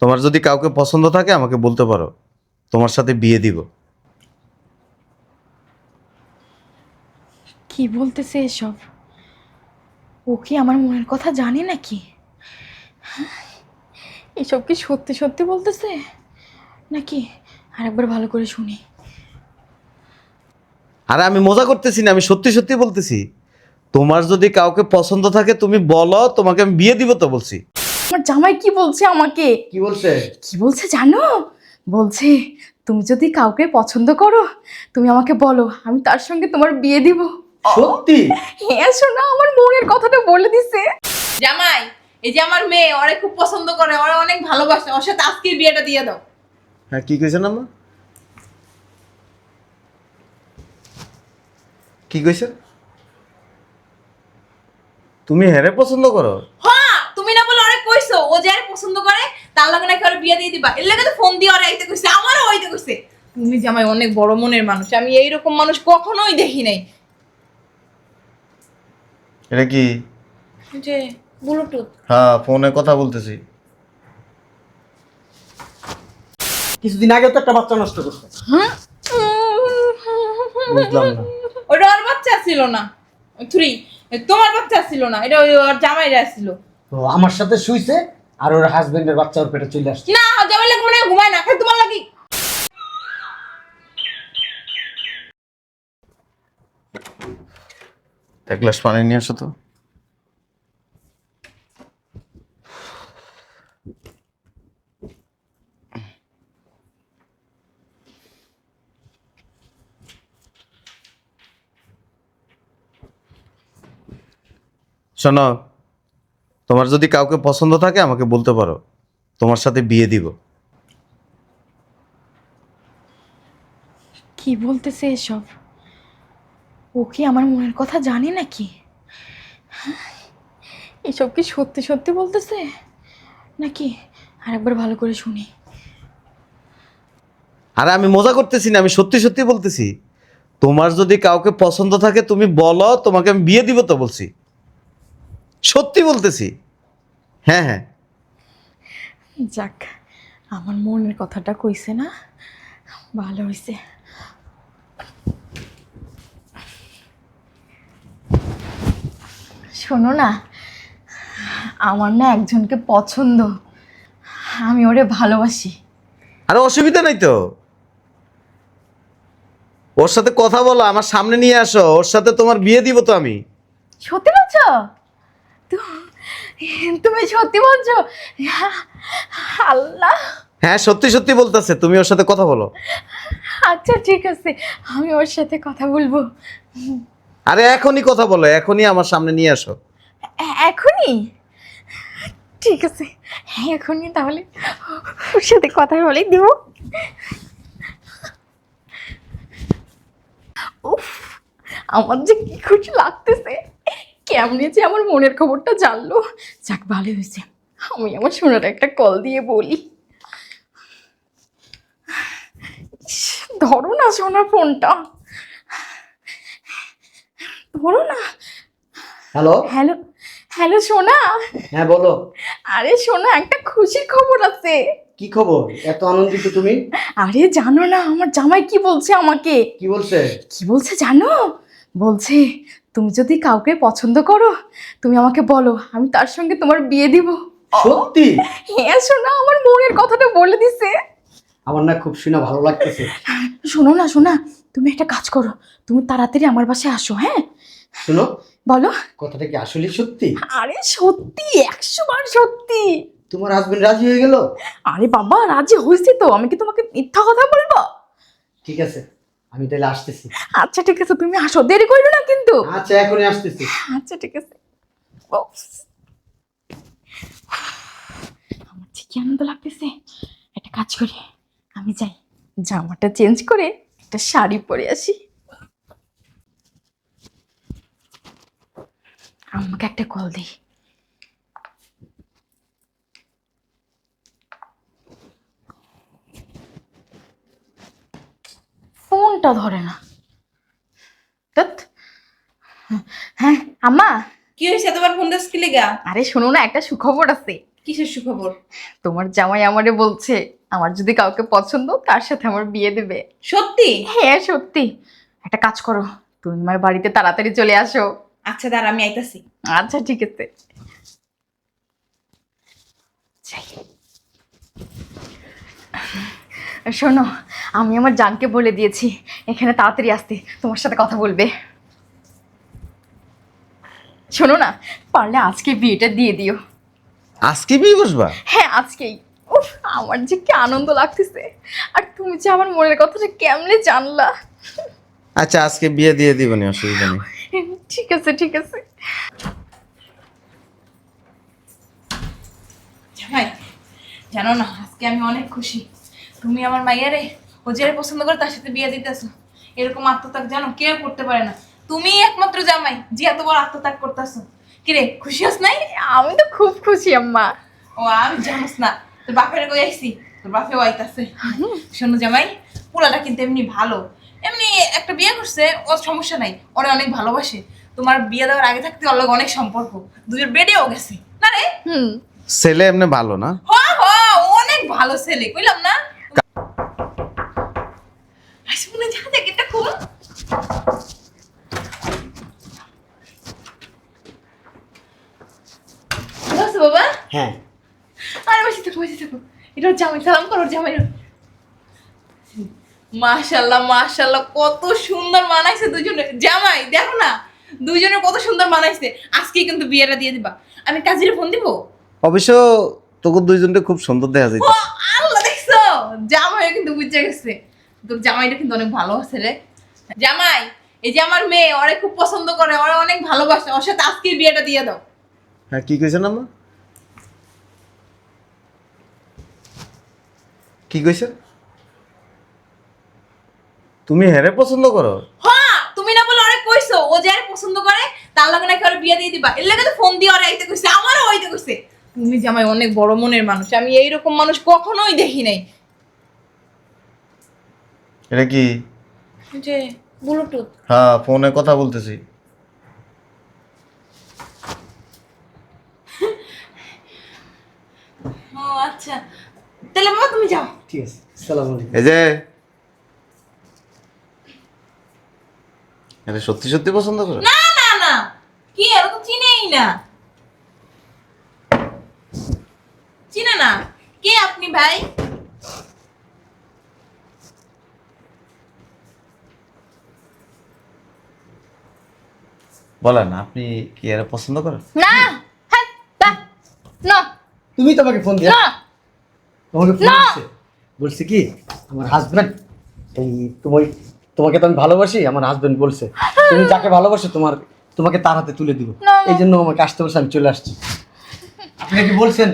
তোমার যদি কাউকে পছন্দ থাকে আমাকে বলতে পারো। তোমার সাথে বিয়ে দিব। কি বলতেছে এসব? ও কি আমার মনের কথা জানে নাকি? হ্যাঁ? এসব কি সত্যি সত্যি বলতেছে? নাকি আরেকবার ভালো করে শুনি। আরে আমি মজা করতেছি না আমি সত্যি সত্যি বলতেছি। তোমার যদি কাউকে পছন্দ থাকে তুমি বলো তোমাকে আমি বিয়ে দিব তো বলছি। আমার জামাই কি বলছে আমাকে? কি বলছে? কি বলছে জানো? বলছে তুমি যদি কাউকে পছন্দ করো তুমি আমাকে বলো আমি তার সঙ্গে তোমার বিয়ে দিব। সত্যি? হ্যাঁ শোনা আমার মনের কথাটা বলে দিছে। জামাই এই যে আমার মেয়ে ওরে খুব পছন্দ করে ওরা অনেক ভালোবাসে ওর সাথে আজকের বিয়েটা দিয়ে দাও। হ্যাঁ কি কইছেন আম্মা? কি কইছে তুমি হেরে পছন্দ করো? হ্যাঁ কইছো ও যে আর পছন্দ করে তার লগে নাকি ওর বিয়ে দিয়ে দিবা। এর লাগে তো ফোন দিয়ে ওরা আইতে কইছে আমারও হইতে কইছে। তুমি জামাই অনেক বড় মনের মানুষ আমি এইরকম মানুষ কখনোই দেখি নাই। এটা কি? যে ব্লুটুথ। হ্যাঁ ফোনে কথা বলতেছি। কিছুদিন আগে তো একটা বাচ্চা নষ্ট করছে। বুঝলাম না। ওটা ওর বাচ্চা ছিল না। থ্রি তোমার বাচ্চা ছিল না এটা ওই ওর জামাইরা ছিল। তো আমার সাথে শুইছে আর ওর হাজবেন্ডের বাচ্চা ওর পেটে চলে আসছে। না জামাই লাগে মনে ঘুমায় না। খালি তোমার লাগি? এক গ্লাস পানি নিয়ে আসো তো। শোনো তোমার যদি কাউকে পছন্দ থাকে আমাকে বলতে পারো। তোমার সাথে বিয়ে দিব। কি বলতেছে এসব? ও কি আমার মনের কথা জানে নাকি? এসব কি সত্যি সত্যি বলতেছে? নাকি আরেকবার ভালো করে শুনি। আরে আমি মজা করতেছি না আমি সত্যি সত্যি বলতেছি। তোমার যদি কাউকে পছন্দ থাকে তুমি বলো তোমাকে আমি বিয়ে দিব তো বলছি। সত্যি বলতেছি। হ্যাঁ হ্যাঁ। যাক আমার মনের কথাটা কইছে না? ভালো হয়েছে শোনো না আমার না একজনকে পছন্দ আমি ওরে ভালোবাসি। আরে অসুবিধা নাই তো। ওর সাথে কথা বলো আমার সামনে নিয়ে আসো ওর সাথে তোমার বিয়ে দিব তো আমি। সত্যি বলছো? তু- তুমি সত্যি বলছো? আল্লাহ। হ্যাঁ সত্যি সত্যি বলতেছে। তুমি ওর সাথে কথা বলো। আচ্ছা ঠিক আছে। আমি ওর সাথে কথা বলব। আরে এখনই কথা বলো। এখনই আমার সামনে নিয়ে আসো। এখনই? ঠিক আছে। এখনই তাহলে ওর সাথে কথা বলেই দিব। উফ আমার যে কি খুশি লাগতেছে। কেমনে যে আমার মনের খবরটা জানলো। যাক ভালো হয়েছে। আমি আমার সোনার একটা কল দিয়ে বলি। ধরো না সোনা ফোনটা। ধরো না। হ্যালো? হ্যালো হ্যালো সোনা। হ্যাঁ বলো। আরে সোনা একটা খুশির খবর আছে। কি খবর? এত আনন্দিত তুমি? আরে জানো না আমার জামাই কি বলছে আমাকে? কি বলছে? কি বলছে জানো? বলছে তুমি যদি কাউকে পছন্দ করো তুমি আমাকে বলো আমি তার সঙ্গে তোমার বিয়ে দিব। সত্যি? হ্যাঁ শোনা আমার মনের কথাটা বলে দিছে। আমার না খুব শুনে ভালো লাগতেছে। শোনো না শোনা তুমি একটা কাজ করো তুমি তাড়াতাড়ি আমার বাসায় আসো হ্যাঁ? শোনো বলো। কথাটা কি আসলে সত্যি? আরে সত্যি একশো বার সত্যি। তোমার হাজবেন্ড রাজি হয়ে গেল? আরে বাবা রাজি হয়েছি তো আমি কি তোমাকে মিথ্যা কথা বলব? ঠিক আছে। আমি তাহলে আসতেছি। আচ্ছা ঠিক আছে তুমি আসো। দেরি করবে না কিন্তু। আচ্ছা এখনই আসতেছি। আচ্ছা ঠিক আছে। আমার যে আনন্দ লাগতেছে। একটা কাজ করি। আমি যাই। জামাটা চেঞ্জ করে একটা শাড়ি পরে আসি। আমাকে একটা কল দিই। ফোনটা ধরে না। হ্যাঁ আম্মা। কি হয়েছে? এতবার ফোন দিস কি লেগা আরে শোনো না একটা সুখবর আছে। কিসের সুখবর? তোমার জামাই আমারে বলছে আমার যদি কাউকে পছন্দ তার সাথে আমার বিয়ে দেবে। সত্যি? হ্যাঁ সত্যি। একটা কাজ করো তুমি আমার বাড়িতে তাড়াতাড়ি চলে আসো। আচ্ছা দাঁড়া আমি আইতাছি। আচ্ছা ঠিক আছে। যাই। শোনো আমি আমার জানকে বলে দিয়েছি এখানে তাড়াতাড়ি আসতে তোমার সাথে কথা বলবে। শোনো না পারলে আজকে বিয়েটা দিয়ে দিও। আজকে বিয়ে বসবা? হ্যাঁ আজকেই। উফ আমার যে কি আনন্দ লাগতেছে। আর তুমি যে আমার মনের কথাটা কেমনে জানলা? আচ্ছা আজকে বিয়ে দিয়ে দিব দিবনি অসুবিধা নেই। ঠিক আছে ঠিক আছে। জানো না আজকে আমি অনেক খুশি। তুমি আমার মাইয়ারে ও যে পছন্দ করে তার সাথে বিয়ে দিতেছো। এরকম আত্মত্যাগ জানো কেউ করতে পারে না। তুমি একমাত্র জামাই যে এত বড় আত্মত্যাগ করতেছো। কিরে খুশি হস নাই? আমি তো খুব খুশি আম্মা। ও আমি জানোস না। তোর বাপের কই আইছি? তোর বাপেও আইতাছে। শোনো জামাই পোলাটা কিন্তু এমনি ভালো। এমনি একটা বিয়ে করছে ওর সমস্যা নাই। ওরে অনেক ভালোবাসে। তোমার বিয়ে দেওয়ার আগে থাকতে ওর লগে অনেক সম্পর্ক। দুজোর বেডেও গেছে। না রে? হুম। ছেলে এমনি ভালো না? হ হ অনেক ভালো ছেলে। কইলাম না? আসি যা দেখ এটা খুব ভালো বাবা? হ্যাঁ। আরে বসে থাকো বসে থাকো। এটা জামাই সালাম করো জামাই। মাশাল্লাহ মাশাল্লাহ কত সুন্দর মানাইছে দুজনে। জামাই দেখো না দুজনে কত সুন্দর মানাইছে আজকেই কিন্তু বিয়েটা দিয়ে দিবা। আমি কাজিরে ফোন দিব? অবশ্য তোকে দুইজনকে খুব সুন্দর দেখা যায় আল্লাহ দেখছ জামাই কিন্তু বুঝে গেছে। তোর জামাইটা কিন্তু অনেক ভালো আছে রে। জামাই এই যে আমার মেয়ে ওরে খুব পছন্দ করে ওরা অনেক ভালোবাসে ওর সাথে আজকেই বিয়েটা দিয়ে দাও। হ্যাঁ কি কইছেন আম্মা? কি কইছে তুমি হেরে পছন্দ করো? হ্যাঁ তুমি না বলে অনেক কইছো ও যারে পছন্দ করে তার লগে নাকি ওর বিয়ে দিয়ে দিবা। এর লাগে তো ফোন দিয়ে ওরা আইতে কইছে আমারও হইতে কইছে। তুমি জামাই অনেক বড় মনের মানুষ আমি এইরকম মানুষ কখনোই দেখি নাই। এটা কি? যে ব্লুটুথ হ্যাঁ ফোনে কথা বলতেছি। ও আচ্ছা। তাহলে বাবা তুমি যাও। ঠিক আছে সালাম আলাইকুম। এই যে। এটা সত্যি সত্যি পছন্দ করো? না না না। কি আর তো চিনেই না। চিনে না। কে আপনি ভাই? বলেন আপনি কি এরা পছন্দ করেন? না হ্যাঁ না না। তুমি তো আমাকে ফোন দিয়া না। তোমাকে ফোন না! দিচ্ছে বলছে কি আমার হাজবেন্ড এই তোমার তোমাকে তো আমি ভালোবাসি আমার হাজবেন্ড বলছে তুমি যাকে ভালোবাসো তোমার তোমাকে তার হাতে তুলে দিব। এই জন্য আমাকে আসতে বলছে আমি চলে আসছি। আপনি কি বলছেন?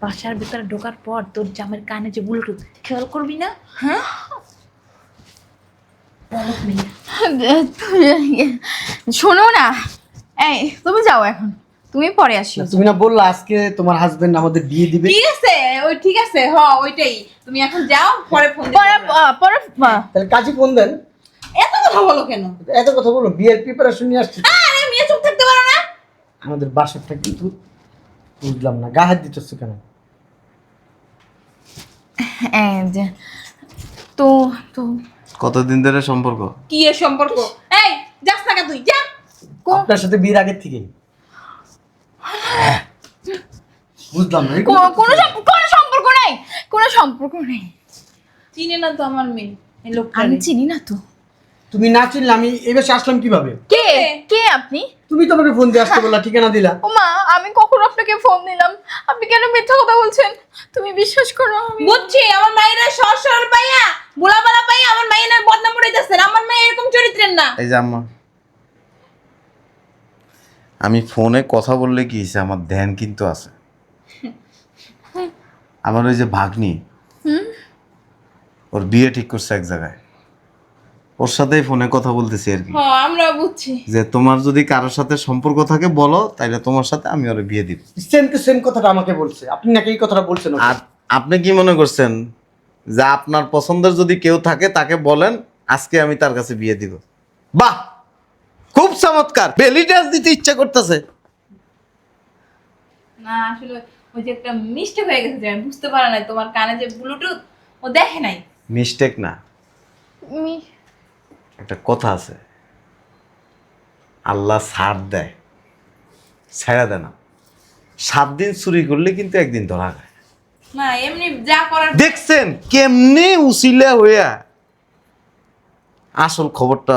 বাসার ভিতরে ঢোকার পর তোর জামের কানে যে ব্লুটুথ খেয়াল করবি না? হ্যাঁ? শোনো না। এই তুমি যাও এখন। তুমি পরে আসিও। তুমি না বললা আজকে তোমার হাজবেন্ড আমাদের বিয়ে দিবে। ঠিক আছে ওই ঠিক আছে হ ওইটাই। তুমি এখন যাও পরে ফোন পরে পরে তাহলে কাজী ফোন দেন। এত কথা বলো কেন? এত কথা বলো বিয়ের প্রিপারেশন নিয়ে আসছি। আরে মেয়ে চুপ থাকতে পারো না। আমাদের বাসাটা কিন্তু বুঝলাম না গা হাত দিতেছ কেন? তো তো কতদিন ধরে সম্পর্ক? কি এর সম্পর্ক? এই যাস না তুই যা। কো- আপনার সাথে বিয়ের আগে থেকে। বুঝলাম না কোন কোনো সম্পর্ক নাই কোনো সম্পর্ক নেই। চিনি না তো আমার মেয়ে এই লোকটা আমি চিনি না তো। তুমি না চিনলে আমি এই বেশে আসলাম কীভাবে? কে? কে? আপনি? তুমি তো আমাকে ফোন দিয়ে আসতে বললা ঠিকানা দিলা। ও মা আমি কখন আপনাকে ফোন দিলাম। আপনি কেন মিথ্যা কথা বলছেন? তুমি বিশ্বাস করো আমি বুঝছি আমার মায়েরা সর সর পাইয়া বোলাবালা পাইয়া আমার মায়ের বদনাম উড়াইতেছেন। আমার মেয়ে এরকম চরিত্রের না। এই যে আম্মা আমি ফোনে কথা বললে কি হয়েছে? আমার ধ্যান কিন্তু আছে। আমার ওই যে ভাগ্নি ওর বিয়ে ঠিক করছে এক জায়গায়। ওর সাথেই ফোনে কথা বলতেছি আর কি। হ্যাঁ আমরা বুঝছি। যে তোমার যদি কারোর সাথে সম্পর্ক থাকে বলো তাইলে তোমার সাথে আমি ওর বিয়ে দিব। সেম টু সেম কথাটা আমাকে বলছে। আপনি নাকি এই কথাটা বলছেন ওকে? আর আপনি কি মনে করছেন যে আপনার পছন্দের যদি কেউ থাকে তাকে বলেন আজকে আমি তার কাছে বিয়ে দিব? বাহ! খুব চমৎকার! বেলি ডান্স দিতে ইচ্ছা করতেছে। না আসলে ওই যে একটা মিস্টেক হয়ে গেছে যে আমি বুঝতে পারে নাই তোমার কানে যে ব্লুটুথ ও দেখে নাই। মিস্টেক না। মি- একটা কথা আছে। আল্লাহ ছাড় দেয় ছেড়ে দেয় না। সাত দিন চুরি করলে কিন্তু একদিন ধরা যায় না এমনি যা করার দেখছেন কেমনে উচিলা হইয়া আসল খবরটা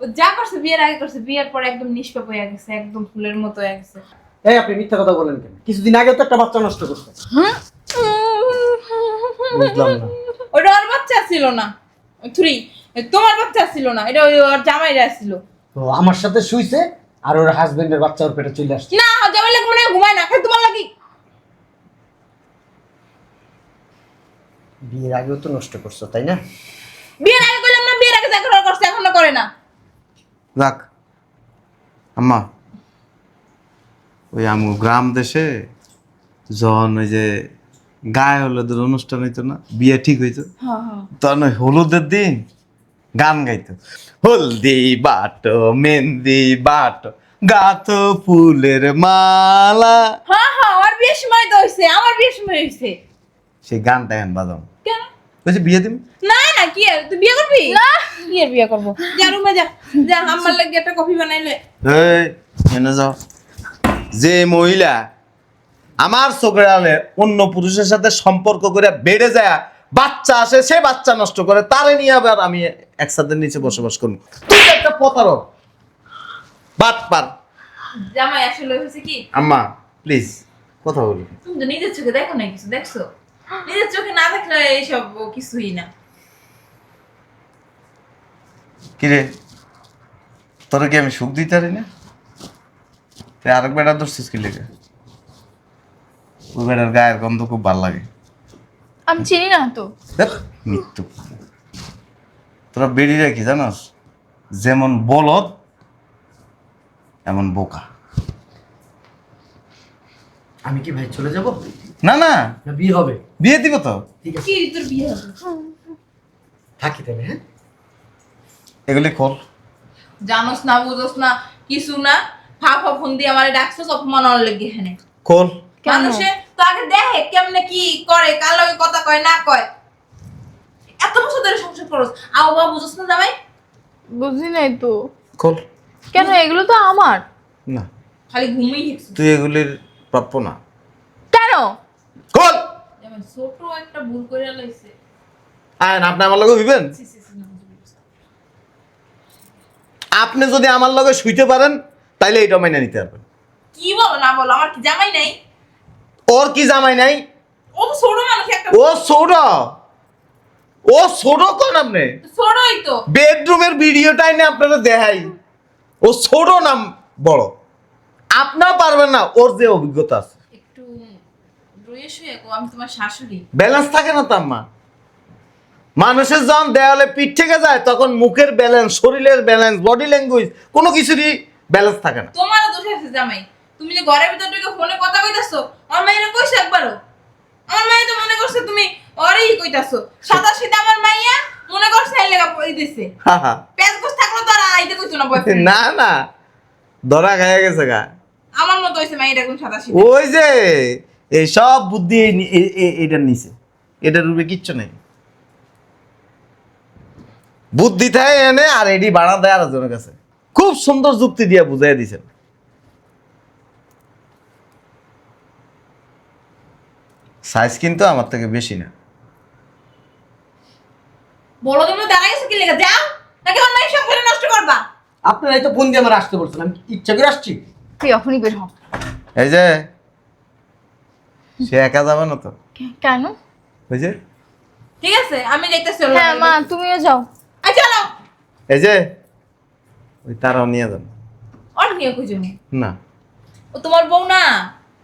ও যা করছে বিয়ের আগে করছে বিয়ের পরে একদম নিষ্পাপ হয়ে গেছে একদম ফুলের মতো হয়ে গেছে। এই আপনি মিথ্যা কথা বলেন কেন? কিছুদিন আগে তো একটা বাচ্চা নষ্ট করছে। বুঝলাম না। ওটা ওর বাচ্চা ছিল না। থ্রি। তোমার বাচ্চা ছিল না এটা ওই ওর জামাইরা ছিল। তো আমার সাথে শুইছে আর ওর হাজবেন্ডের বাচ্চা ওর পেটে চলে আসছে। না জামাই লাগে মনে ঘুমায় না খালি তোমার লাগি। বিয়ের আগেও তো নষ্ট করছ তাই না? বিয়ের আগে করলাম না বিয়ের আগে যা করার করছে এখনও করে না। যাক আম্মা ওই আমু গ্রাম দেশে যখন ওই যে গায়ে হলুদের অনুষ্ঠান হইতো না বিয়ে ঠিক হইতো হ্যাঁ হ্যাঁ। তখন ওই হলুদের দিন গান গাইতো। হলদি বাটো মেহেন্দি বাটো গাথো ফুলের মালা। হ্যাঁ হ্যাঁ আমার বিয়ের সময় তো হয়েছে আমার বিয়ের সময় হয়েছে সেই গানটা এখন বাজাম কেন? বলছি বিয়ে দিম? না না কি আর তুই বিয়ে করবি? না। কি আর বিয়ে করব? যা রুমে যা যা আমার লাগে একটা কফি বানাইলে এই এনে যাও। যে মহিলা আমার চোখের আলে অন্য পুরুষের সাথে সম্পর্ক করে বেড়ে যায় বাচ্চা আসে সে বাচ্চা নষ্ট করে তারে নিয়ে আবার আমি একসাথে নিচে বসবাস করব। তুই একটা প্রতারক। বাট পার। জামাই আসলে হয়েছে কি? আম্মা প্লিজ কথা বলি। তুমি তো নিজের চোখে দেখো না কিছু দেখছ? নিজের চোখে না দেখলে এইসব কিছুই না। কিরে তোরা কি আমি সুখ দিতে পারি না? তুই আরেক বেড়া ধরছিস কি লেগে? ওই গায়ের গন্ধ খুব ভালো লাগে। আমি চিনি না তো। দেখ মৃত্যু। তোরা বেরিয়ে রাখি জানাস? যেমন বলদ এমন বোকা। আমি কি ভাই চলে যাব? না না। বিয়ে হবে। বিয়ে দিব তো। ঠিক আছে। কি তোর বিয়ে হবে? থাকি তাহলে হ্যাঁ? এগুলি খোল। জানোস না বুঝোস না কিছু না। ফাফ ফোন দিয়ে আমার ডাকছো অপমান হওয়ার লেগে এখানে। খোল। কেন? মানুষে তো আগে দেখে কেমনে কি করে কার লগে কথা কয় না কয়। এত বছর ধরে সংসার করস আও বা বুঝোস না জামাই? বুঝি নাই তো। খোল। কেন এগুলো তো আমার? না। খালি ঘুমিয়ে তুই এগুলির প্রাপ্য না। কেন? খোল! যেমন ছোট একটা ভুল করে লাইছে আয় না আপনি আমার লগে হইবেন। আপনি যদি আমার লগে শুইতে পারেন তাইলে এটা মাইনে নিতে পারবেন। কি বলো না বলো আমার কি জামাই নাই? ওর কি জামাই নাই ও ছোট মানুষ একটা ও ছোট ও ছোট কোন আপনি ছোটই তো বেডরুমের ভিডিওটাই না আপনারা দেখাই ও ছোট নাম বড় আপনার পারবেন না ওর যে অভিজ্ঞতা আছে একটু আমি তোমার শাশুড়ি ব্যালেন্স থাকে না তো আম্মা মানুষের যখন দেওয়ালে পিঠ থেকে যায় তখন মুখের ব্যালেন্স শরীরের ব্যালেন্স বডি ল্যাঙ্গুয়েজ কোনো কিছুরই ব্যালেন্স থাকে না তোমারও দোষ আছে জামাই তুমি যে ঘরের ভিতর ঢুকে ফোনে কথা কইতাছো আমার মাইরে কইছে একবারও? আমার মাইয়া তো মনে করছে তুমি ওরই কইতাছো। সাদা সিধা আমার মাইয়া মনে করছে এই লেগা পড়ে দিছে। হা হা। পেঁচ গোছ থাকল তো আর আইতে কইতো না boyfriend। না না। ধরা খাইয়া গেছে গা। আমার মতো হইছে মাইয়া এখন সাদা সিধা। ওই যে এই সব বুদ্ধি এটার নিচে। এটার রূপে কিচ্ছু নেই। বুদ্ধি থাকে এনে আর এটি বাড়া দেয় আরেকজনের কাছে। খুব সুন্দর যুক্তি দিয়ে বুঝাই দিছেন। সাইজ কিন্তু আমার থেকে বেশি না। বড় তুমি দাঁড়াই গেছে কি লেগে? যাও নাকি আমার মায়ের সংসারে নষ্ট করবা? আপনারাই তো ফোন দিয়ে আমার আসতে বলছেন আমি ইচ্ছা করে আসছি। তুই এখনই বের হ। এই যে সে একা যাবে না তো। কেন? ওই যে। ঠিক আছে আমি যাইতেছি হ্যাঁ মা তুমিও যাও। আচ্ছা চলো। এই যে ওই তারাও নিয়ে যান অনেক নিয়ে খুঁজো না। ও তোমার বউ না?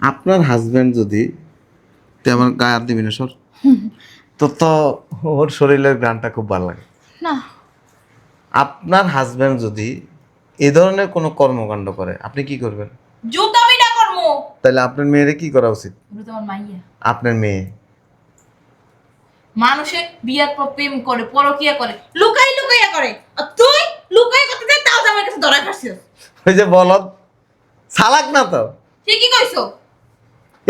আপনার হাজবেন্ড যদি তুই আমার গায়ে আর দিবি না সর। তো তো ওর শরীরের গানটা খুব ভালো লাগে। না। আপনার হাজবেন্ড যদি এ ধরনের কোনো কর্মকাণ্ড করে আপনি কি করবেন? না তাহলে আপনার মেয়েরে কি করা উচিত? তোমার মাইয়া। আপনার মেয়ে। মানুষে বিয়ার পর প্রেম করে পরকিয়া করে লুকাই লুকাইয়া করে। আর তুই লুকাই করতে যাই তাও জামাই কাছে ধরা খাচ্ছিস ওই যে বলদ সালাক না তো? ঠিকই কইছো।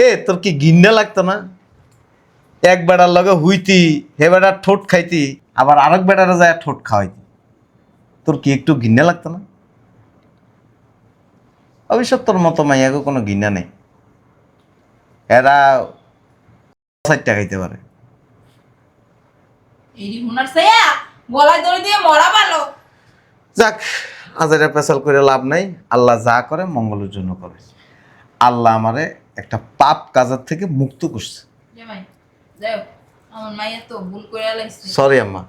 এ তোর কি গিন্না লাগতো না? এক বেড়ার লগে হুইতি হে বেড়ার ঠোঁট খাইতি আবার আরেক বেড়ারে যায় ঠোঁট খাওয়াইতি। তোর কি একটু গিন্না লাগতো না? অবশ্য তোর মতো মাইয়াকে কোনো গিন্না নেই। এরা সাইডটা খাইতে পারে। যাক আজারে পেশাল করে লাভ নাই। আল্লাহ যা করে মঙ্গলের জন্য করে। আল্লাহ আমারে একটা পাপ কাজার থেকে মুক্ত করছে। জামাই যাও আমার মাইয়া তো ভুল করে লাইছে সরি আম্মা।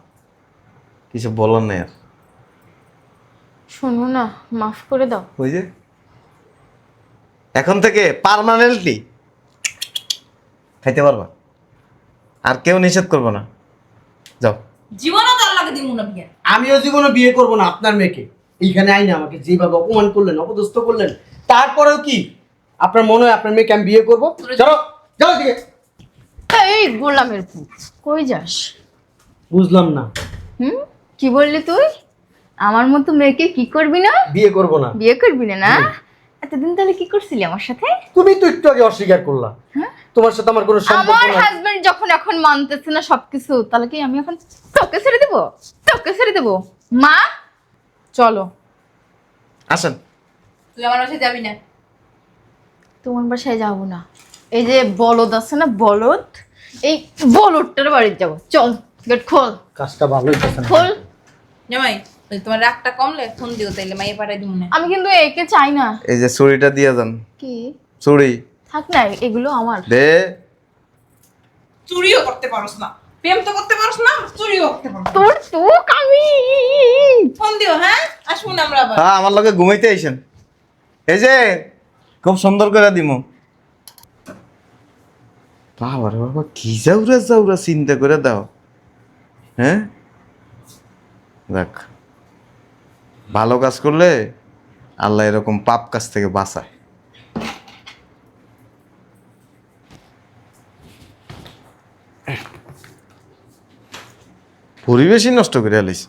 কিছু বলার নেই আর। শোনো না মাফ করে দাও। ওই যে। এখন থেকে পার্মানেন্টলি খাইতে পারবা। আর কেউ নিষেধ করব না। যাও। জীবনও তার লাগে দিমু না বিয়া। আমিও জীবনে বিয়ে করব না আপনার মেয়েকে। এইখানে আইনে আমাকে যেভাবে অপমান করলেন অপদস্থ করলেন তারপরেও কি? আপনার মনে হয় আপনার মেয়েকে আমি বিয়ে করব? চলো চলো দিকে এই গোলামের পুত কই যাস? বুঝলাম না। হুম? কি বললি তুই? আমার মতো মেয়েকে কি করবি না? বিয়ে করব না। বিয়ে করবি না না? এতদিন তাহলে কি করছিলি আমার সাথে? তুমি তো একটু আগে অস্বীকার করলা। তোমার সাথে আমার কোনো সম্পর্ক আমার হাজবেন্ড যখন এখন মানতেছে না সবকিছু তাহলে কি আমি এখন তোকে ছেড়ে দেবো? তোকে ছেড়ে দেবো? মা চলো। আসেন। তুই আমার বাসায় যাবি না। তোমার বাসায় যাব না। এই যে বলদ আছে না বলদ? এই বলদটার বাড়িতে যাব। চল গেট খোল। কাজটা ভালোই করছে না। খোল। জামাই ওই তোমার রাগটা কমলে ফোন দিও তাইলে মাইয়া পাঠাই দিমু না। আমি কিন্তু একে চাই না। এই যে চুড়িটা দিয়ে যান। কি? চুড়ি। থাক না এগুলো আমার। দে। চুরিও করতে পারোস না। প্রেম তো করতে পারোস না চুরিও করতে পারোস তোর তো আমি। ফোন দিও হ্যাঁ? আসুন আমরা আবার। হ্যাঁ আমার লগে ঘুমাইতে আইসেন। এই যে খুব সুন্দর করে দিমু। বাবা রে বাবা, কি যাউরা যাওরা চিন্তা করে দাও। হ্যাঁ? দেখ, ভালো কাজ করলে আল্লাহ এরকম পাপ কাজ থেকে বাঁচায়। পরিবেশই নষ্ট করে আলিস।